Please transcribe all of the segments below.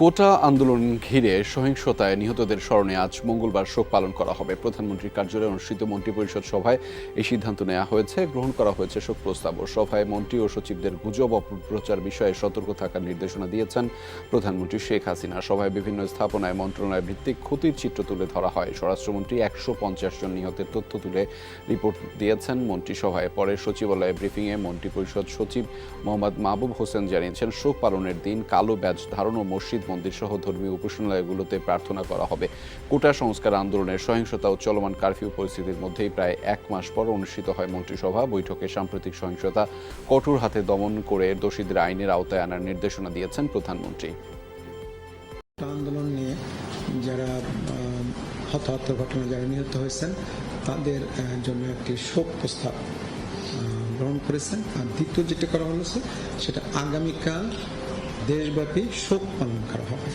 কোটা আন্দোলন ঘিরে সহিংসতায় নিহতদের স্মরণে আজ মঙ্গলবার শোক পালন করা হবে। প্রধানমন্ত্রীর কার্যালয়ে অনুষ্ঠিত মন্ত্রিপরিষদ সভায় এই সিদ্ধান্ত নেওয়া হয়েছে। গ্রহণ করা হয়েছে শোক প্রস্তাব। ও সভায় মন্ত্রী ও সচিবদের গুজব অপপ্রচার বিষয়ে সতর্ক থাকার নির্দেশনা দিয়েছেন প্রধানমন্ত্রী শেখ হাসিনা। সভায় বিভিন্ন স্থাপনায়, মন্ত্রণালয় ভিত্তিক ক্ষতির চিত্র তুলে ধরা হয়। স্বরাষ্ট্রমন্ত্রী একশো পঞ্চাশ জন নিহতের তথ্য তুলে রিপোর্ট দিয়েছেন মন্ত্রিসভায়। পরে সচিবালয়ে ব্রিফিংয়ে মন্ত্রিপরিষদ সচিব মোহাম্মদ মাহবুব হোসেন জানিয়েছেন, শোক পালনের দিন কালো ব্যাজ ধারণ ও মসজিদ মন্দির সহ ধর্মীয় উপাসনালয়গুলোতে প্রার্থনা করা হবে। কোটা সংস্কার আন্দোলনের সহিংসতা ও চলমান কারফিউ পরিস্থিতির মধ্যেই প্রায় এক মাস পর অনুষ্ঠিত হয় মন্ত্রিসভা। বৈঠকে সাম্প্রতিক সহিংসতা কঠোর হাতে দমন করে দোষীদের আইনের আওতায় আনার নির্দেশনা দিয়েছেন প্রধানমন্ত্রী। আন্দোলন নিয়ে যারা হতাহত ঘটনায় যারা নিহত হয়েছেন, তাদের জন্য একটি শোক প্রস্তাব গ্রহণ করেছেন। আর দ্বিতীয় যেটা করা হয়েছে সেটা আগামীকাল দেশব্যাপী শোক পালন করা হবে।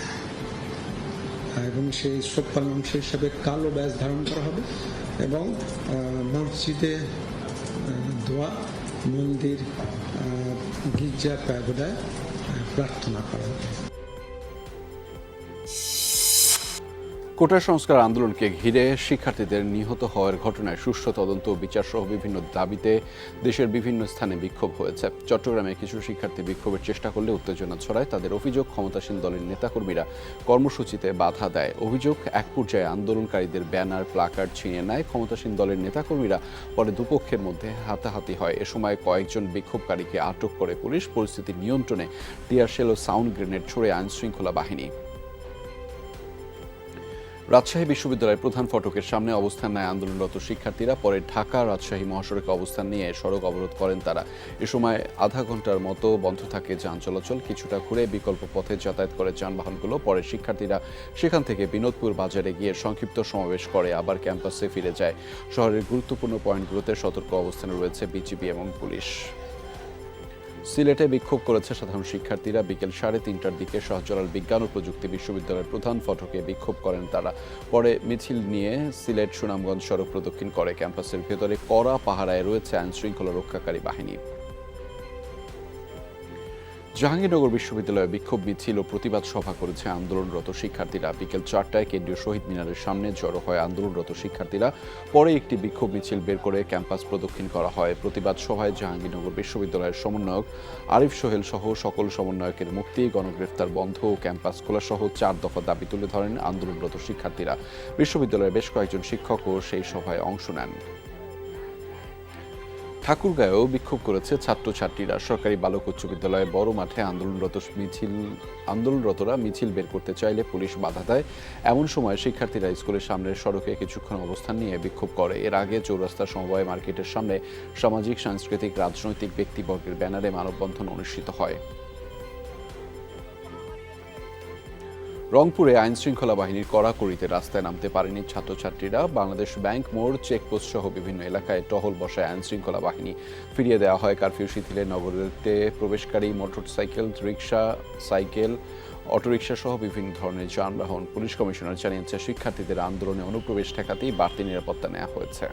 এবং সেই শোক পালন অংশ হিসাবে কালো ব্যাস ধারণ করা হবে এবং মসজিদে দোয়া, মন্দির গির্জা, প্যাগোডায় প্রার্থনা করা হবে। কোটা সংস্কার আন্দোলনকে ঘিরে শিক্ষার্থীদের নিহত হওয়ার ঘটনায় সুষ্ঠু তদন্ত ও বিচার সহ বিভিন্ন দাবিতে দেশের বিভিন্ন স্থানে বিক্ষোভ হয়েছে। চট্টগ্রামে কিছু শিক্ষার্থী বিক্ষোভের চেষ্টা করলে উত্তেজনা ছড়ায়। তাদের অভিযোগ, ক্ষমতাসীন দলের নেতাকর্মীরা কর্মসূচিতে বাধা দেয়। অভিযোগ, এক পর্যায়ে আন্দোলনকারীদের ব্যানার, প্লাকার্ড ছিনিয়ে নেয়। ক্ষমতাসীন দলের নেতাকর্মীরা পরে দুপক্ষের মধ্যে হাতাহাতি হয়। এ সময় কয়েকজন বিক্ষোভকারীকে আটক করে পুলিশ। পরিস্থিতি নিয়ন্ত্রণে টিয়ারশেল ও সাউন্ড গ্রেনেড ছড়ে আইনশৃঙ্খলা বাহিনী। রাজশাহী বিশ্ববিদ্যালয়ের প্রধান ফটকের সামনে অবস্থান নেয় আন্দোলনরত শিক্ষার্থীরা। পরে ঢাকা, রাজশাহী মহাসড়কে অবস্থান নিয়ে সড়ক অবরোধ করেন তারা। এ সময় আধা ঘণ্টার মতো বন্ধ থাকে যান চলাচল। কিছুটা ঘুরে বিকল্প পথে যাতায়াত করে যানবাহনগুলো। পরে শিক্ষার্থীরা সেখান থেকে বিনোদপুর বাজারে গিয়ে সংক্ষিপ্ত সমাবেশ করে। আবার ক্যাম্পাসে ফিরে যায়। শহরের গুরুত্বপূর্ণ পয়েন্টগুলোতে সতর্ক অবস্থানে রয়েছে বিজিবি এবং পুলিশ। সিলেটে বিক্ষোভ করেছে সাধারণ শিক্ষার্থীরা। বিকেল সাড়ে তিনটার দিকে শাহজালাল বিজ্ঞান ও প্রযুক্তি বিশ্ববিদ্যালয়ের প্রধান ফটকে বিক্ষোভ করেন তারা। পরে মিছিল নিয়ে সিলেট সুনামগঞ্জ সড়ক প্রদক্ষিণ করে ক্যাম্পাসের ভেতরে কড়া পাহারায় রয়েছে আইনশৃঙ্খলা রক্ষাকারী বাহিনী। জাহাঙ্গীরনগর বিশ্ববিদ্যালয়ে বিক্ষোভ, মিছিল ও প্রতিবাদ সভা করেছে আন্দোলনরত শিক্ষার্থীরা। বিকেল চারটায় কেন্দ্রীয় শহীদ মিনারের সামনে জড়ো হয় আন্দোলনরত শিক্ষার্থীরা। পরে একটি বিক্ষোভ, মিছিল বের করে ক্যাম্পাস প্রদক্ষিণ করা হয়। প্রতিবাদ সভায় জাহাঙ্গীরনগর বিশ্ববিদ্যালয়ের সমন্বয়ক আরিফ সোহেল সহ সকল সমন্বয়কের মুক্তি, গণগ্রেফতার বন্ধ ও ক্যাম্পাস খোলা সহ চার দফা দাবি তুলে ধরেন আন্দোলনরত শিক্ষার্থীরা। বিশ্ববিদ্যালয়ের বেশ কয়েকজন শিক্ষকও সেই সভায় অংশ নেন। ঠাকুরগাঁয়েও বিক্ষোভ করেছে ছাত্রছাত্রীরা। সরকারি বালক উচ্চ বিদ্যালয়ে বড় মাঠে আন্দোলনরত মিছিল, আন্দোলনরতরা মিছিল বের করতে চাইলে পুলিশ বাধা দেয়। এমন সময় শিক্ষার্থীরা স্কুলের সামনের সড়কে কিছুক্ষণ অবস্থান নিয়ে বিক্ষোভ করে। এর আগে চৌরাস্তা সমবায় মার্কেটের সামনে সামাজিক, সাংস্কৃতিক, রাজনৈতিক ব্যক্তিবর্গের ব্যানারে মানববন্ধন অনুষ্ঠিত হয়। রংপুরে আইন শৃঙ্খলা বাহিনীর কড়াকড়িতে রাস্তায় নামতে পারেনি ছাত্রছাত্রীরা। বাংলাদেশ ব্যাংক মোড় চেকপোস্ট সহ বিভিন্ন এলাকায় টহল বসায় আইন শৃঙ্খলা বাহিনী। ফিরিয়ে দেওয়া হয় কারফিউ শিথিলে নগরীতে প্রবেশকারী, motorcycle rickshaw cycle auto rickshaw সহ বিভিন্ন ধরনের যানবাহন। পুলিশ কমিশনার জানিয়েছে, শিক্ষার্থীদের আন্দোলনে অনুপ্রবেশ ঠেকাতেই বাড়তি নিরাপত্তা নেওয়া হয়েছে।